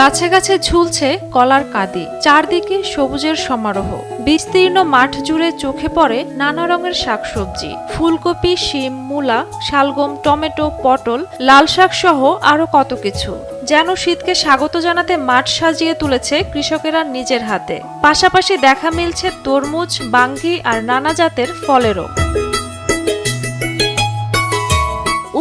গাছে গাছে ঝুলছে কলার কাদি, চারদিকে সবুজের সমারোহ। বিস্তীর্ণ মাঠ জুড়ে চোখে পড়ে নানা রঙের শাকসবজি, ফুলকপি, শিম, মূলা, শালগম, টমেটো, পটল, লাল শাক সহ আরও কত কিছু, যেন শীতকে স্বাগত জানাতে মাঠ সাজিয়ে তুলেছে কৃষকেরা নিজের হাতে। পাশাপাশি দেখা মিলছে তরমুজ, বাঙ্গি আর নানা জাতের ফলেরও।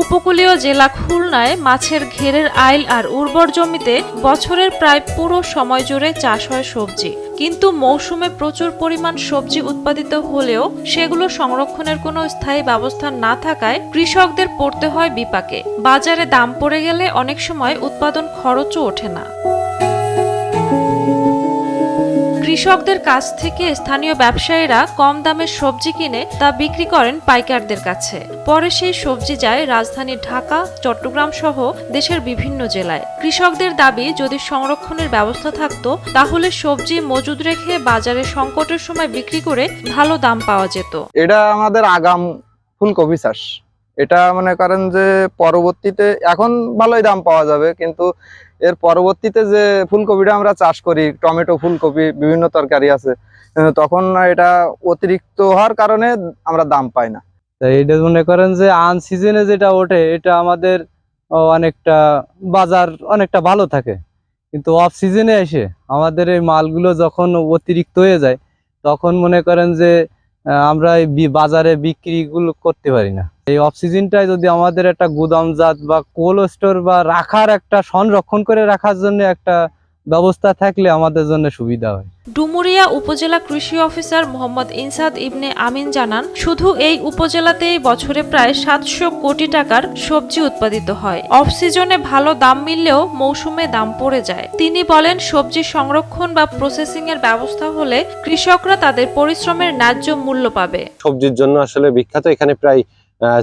উপকূলীয় জেলা খুলনায় মাছের ঘেরের আইল আর উর্বর জমিতে বছরের প্রায় পুরো সময় জুড়ে চাষ হয় সবজি। কিন্তু মৌসুমে প্রচুর পরিমাণ সবজি উৎপাদিত হলেও সেগুলো সংরক্ষণের কোনো স্থায়ী ব্যবস্থা না থাকায় কৃষকদের পড়তে হয় বিপাকে। বাজারে দাম পড়ে গেলে অনেক সময় উৎপাদন খরচও ওঠে না। কৃষকদের কাছ থেকে স্থানীয় ব্যবসায়ীরা কম দামে সবজি কিনে তা বিক্রি করেন পাইকারদের কাছে। পরে সেই সবজি যায় রাজধানী ঢাকা, চট্টগ্রাম সহ দেশের বিভিন্ন জেলায়। কৃষকদের দাবি, যদি সংরক্ষণের ব্যবস্থা থাকতো, তাহলে সবজি মজুদ রেখে বাজারে সংকটের সময় বিক্রি করে ভালো দাম পাওয়া যেত। এটা আমাদের আগাম ফুলকপি চাষ। এটা মনে করেন যে পরবর্তীতে এখন ভালোই দাম পাওয়া যাবে, কিন্তু এর পরবর্তীতে যে ফুলকপিটা আমরা চাষ করি, টমেটো ফুলকপি, বিভিন্ন তরকারি আছে তখন এটা অতিরিক্ত হওয়ার কারণে আমরা দাম পাই না। এটা মনে করেন যে আন সিজনে যেটা ওঠে, এটা আমাদের অনেকটা বাজার অনেকটা ভালো থাকে। কিন্তু অফ সিজনে এসে আমাদের এই মালগুলো যখন অতিরিক্ত হয়ে যায়, তখন মনে করেন যে আমরা এই বাজারে বিক্রিগুলো করতে পারি না। এই অফ সিজনটায় যদি আমাদের একটা গুদামজাত বা কোল্ড স্টোর বা রাখার একটা সংরক্ষণ করে রাখার জন্য একটা ব্যবস্থা থাকলে আমাদের জন্য সুবিধা হয়। ডুমুরিয়া উপজেলা কৃষি অফিসার মোহাম্মদ ইনসাদ ইবনে আমিন জানান শুধু এই উপজেলাতেই বছরে প্রায় সাতশো কোটি টাকার সবজি উৎপাদিত হয়। অফ সিজনে ভালো দাম মিললেও মৌসুমে দাম পড়ে যায়। তিনি বলেন সবজি সংরক্ষণ বা প্রসেসিং এর ব্যবস্থা হলে কৃষকরা তাদের পরিশ্রমের ন্যায্য মূল্য পাবে। সবজির জন্য আসলে বিখ্যাত এখানে প্রায়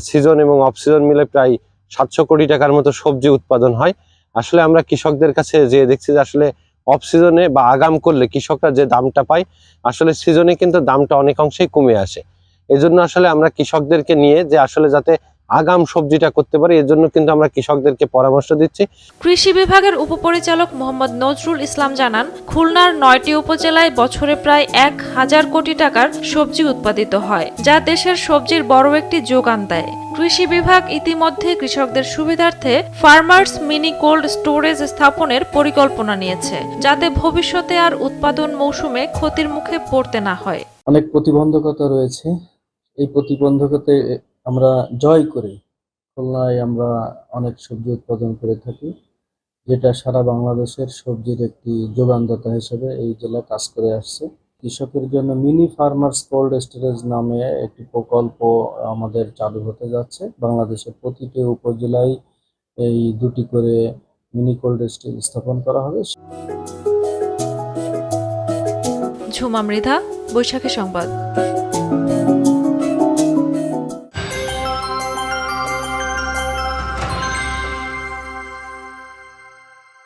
সিজন এবং অফ সিজন মিলে প্রায় সাতশো কোটি টাকার মতো সবজি উৎপাদন হয়। আসলে আমরা কৃষকদের কাছে যে দেখছি যে আসলে অফ সিজনে বা আগাম করলে কৃষকরা যে দামটা পায়, আসলে সিজনে কিন্তু দামটা অনেক অংশেই কমে আসে। এজন্য আসলে আমরা কৃষকদেরকে নিয়ে যে আসলে যাতে আগাম সবজিটা করতে পারি এর জন্য কিন্তু আমরা কৃষকদেরকে পরামর্শ দিচ্ছি। কৃষি বিভাগের উপপরিচালক মোহাম্মদ নজরুল ইসলাম জানান খুলনার নয়টি উপজেলায় বছরে প্রায় এক হাজার কোটি টাকার সবজি উৎপাদিত হয় যা দেশের সবজির বড় একটি যোগান দেয়। কৃষি বিভাগ ইতিমধ্যে কৃষকদের সুবিধার্থে ফার্মার্স মিনি কোল্ড স্টোরেজ স্থাপনের পরিকল্পনা নিয়েছে যাতে ভবিষ্যতে আর উৎপাদন মৌসুমে ক্ষতির মুখে পড়তে না হয়। অনেক প্রতিবন্ধকতা রয়েছে। এই প্রতিবন্ধকতা আমরা জয় করে। খুলনায় আমরা অনেক সবজি উৎপাদন করে থাকি, যেটা সারা বাংলাদেশের সবজির একটি যোগানদাতা হিসেবে এই জেলা কাজ করে আসছে। কৃষকের জন্য মিনি ফার্মার্স কোল্ড স্টোরেজ নামে একটি প্রকল্প আমাদের চালু হতে যাচ্ছে। বাংলাদেশের প্রতিটি উপজেলায় এই দুটি করে মিনি কোল্ড স্টোরেজ স্থাপন করা হবে। ঝুমা মৃধা, বৈশাখী সংবাদ।